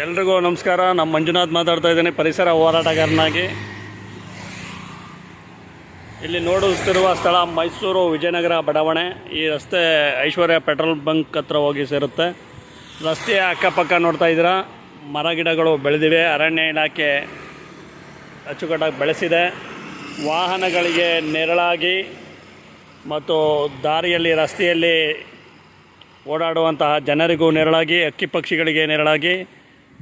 ಎಲ್ರಿಗೂ ನಮಸ್ಕಾರ. ನಮ್ಮ ಮಂಜುನಾಥ್ ಮಾತಾಡ್ತಾ ಇದ್ದೀನಿ. ಪರಿಸರ ಹೋರಾಟಗಾರನಾಗಿ. ಇಲ್ಲಿ ನೋಡುತ್ತಿರುವ ಸ್ಥಳ ಮೈಸೂರು ವಿಜಯನಗರ ಬಡಾವಣೆ. ಈ ರಸ್ತೆ ಐಶ್ವರ್ಯ ಪೆಟ್ರೋಲ್ ಬಂಕ್ ಹತ್ರ ಹೋಗಿ ಸೇರುತ್ತೆ. ರಸ್ತೆಯ ಅಕ್ಕಪಕ್ಕ ನೋಡ್ತಾ ಇದ್ದೀರಾ? ಮರ ಗಿಡಗಳು ಬೆಳೆದಿವೆ. ಅರಣ್ಯ ಇಲಾಖೆ ಅಚ್ಚುಕಟ್ಟಾಗಿ ಬೆಳೆಸಿದೆ. ವಾಹನಗಳಿಗೆ ನೆರಳಾಗಿ ಮತ್ತು ದಾರಿಯಲ್ಲಿ, ರಸ್ತೆಯಲ್ಲಿ ಓಡಾಡುವಂತಹ ಜನರಿಗೂ ನೆರಳಾಗಿ, ಅಕ್ಕಿ ಪಕ್ಷಿಗಳಿಗೆ ನೆರಳಾಗಿ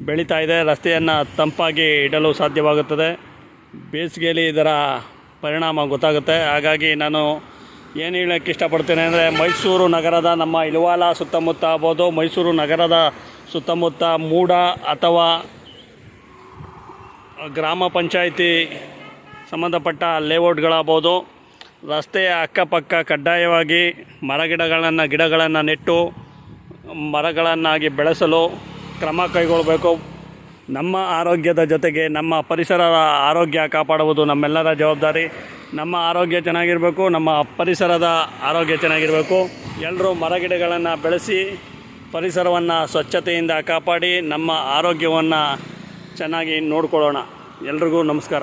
ಬೆಳೀತಾ ಇದೆ. ರಸ್ತೆಯನ್ನು ತಂಪಾಗಿ ಇಡಲು ಸಾಧ್ಯವಾಗುತ್ತದೆ. ಬೇಸಿಗೆಯಲ್ಲಿ ಇದರ ಪರಿಣಾಮ ಗೊತ್ತಾಗುತ್ತೆ. ಹಾಗಾಗಿ ನಾನು ಏನು ಹೇಳೋಕ್ಕೆ ಇಷ್ಟಪಡ್ತೇನೆ ಅಂದರೆ, ಮೈಸೂರು ನಗರದ ನಮ್ಮ ಇಲ್ವಾಲ ಸುತ್ತಮುತ್ತ ಆಗ್ಬೋದು, ಮೈಸೂರು ನಗರದ ಸುತ್ತಮುತ್ತ ಮೂಡ ಅಥವಾ ಗ್ರಾಮ ಪಂಚಾಯಿತಿ ಸಂಬಂಧಪಟ್ಟ ಲೇಔಟ್ಗಳಾಗ್ಬೋದು. ರಸ್ತೆಯ ಅಕ್ಕಪಕ್ಕ ಕಡ್ಡಾಯವಾಗಿ ಮರಗಿಡಗಳನ್ನು, ಗಿಡಗಳನ್ನು ನೆಟ್ಟು ಮರಗಳನ್ನಾಗಿ ಬೆಳೆಸಲು ಕ್ರಮ ಕೈಗೊಳ್ಳಬೇಕು ನಮ್ಮ ಆರೋಗ್ಯದ ಜೊತೆಗೆ ನಮ್ಮ ಪರಿಸರದ ಆರೋಗ್ಯ ಕಾಪಾಡುವುದು ನಮ್ಮೆಲ್ಲರ ಜವಾಬ್ದಾರಿ. ನಮ್ಮ ಆರೋಗ್ಯ ಚೆನ್ನಾಗಿರಬೇಕು, ನಮ್ಮ ಪರಿಸರದ ಆರೋಗ್ಯ ಚೆನ್ನಾಗಿರಬೇಕು. ಎಲ್ಲರೂ ಮರಗಿಡಗಳನ್ನು ಬೆಳೆಸಿ, ಪರಿಸರವನ್ನು ಸ್ವಚ್ಛತೆಯಿಂದ ಕಾಪಾಡಿ, ನಮ್ಮ ಆರೋಗ್ಯವನ್ನು ಚೆನ್ನಾಗಿ ನೋಡ್ಕೊಳ್ಳೋಣ. ಎಲ್ರಿಗೂ ನಮಸ್ಕಾರ.